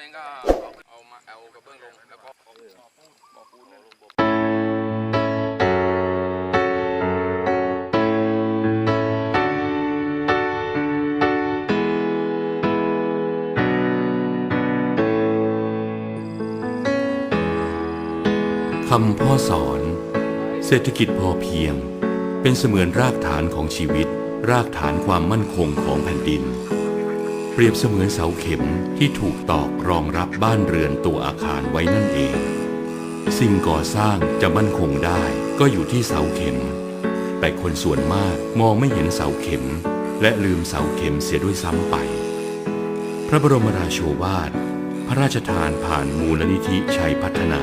มาถ้าไม่งั้นก็เอามาเอากระเบื้องลงแล้วก็บอกปูนนั่นลงคำพ่อสอน เศรษฐกิจพอเพียง เป็นเสมือนรากฐานของชีวิต รากฐานความมั่นคงของแผ่นดิน เปรียบเสมือนเสาเข็มที่ถูกตอกรองรับบ้านเรือนตัวอาคารไว้นั่นเอง สิ่งก่อสร้างจะมั่นคงได้ก็อยู่ที่เสาเข็ม แต่คนส่วนมากมองไม่เห็นเสาเข็ม และลืมเสาเข็มเสียด้วยซ้ำไป พระบรมราโชวาท พระราชทานผ่านมูลนิธิชัยพัฒนา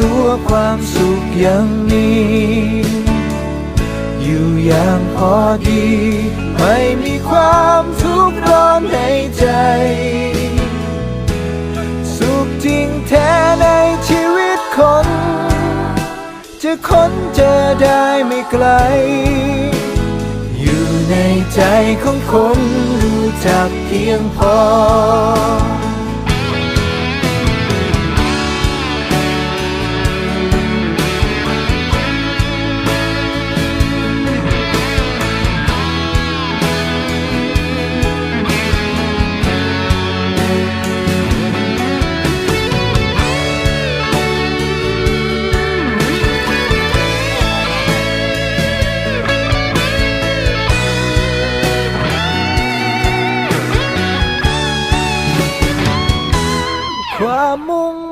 ตัวความสุขอย่างนี้ อยู่อย่างพอดี ไม่มีความทุกข์ร้อนในใจ สุขจริงแท้ในชีวิตคน จะค้นเจอได้ไม่ไกล อยู่ในใจของคนรู้จักเพียงพอ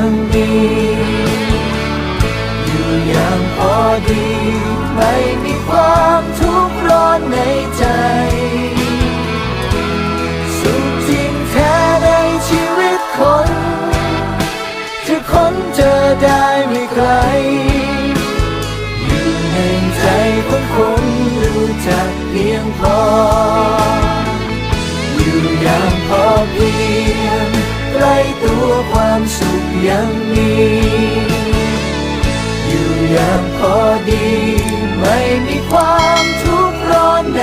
ยังมีอยู่อย่างพอดี ไม่มีความทุกข์ร้อนในใจ สุขจริงแท้ในชีวิตคนจะค้นเจอได้ไม่ไกลอยู่ในใจของคนรู้จักเพียงพอ อยู่อย่างพอเพียง กล้ตัวความสุขยังมี อยู่อย่างพอดี ไม่มีความทุกข์ร้อนใน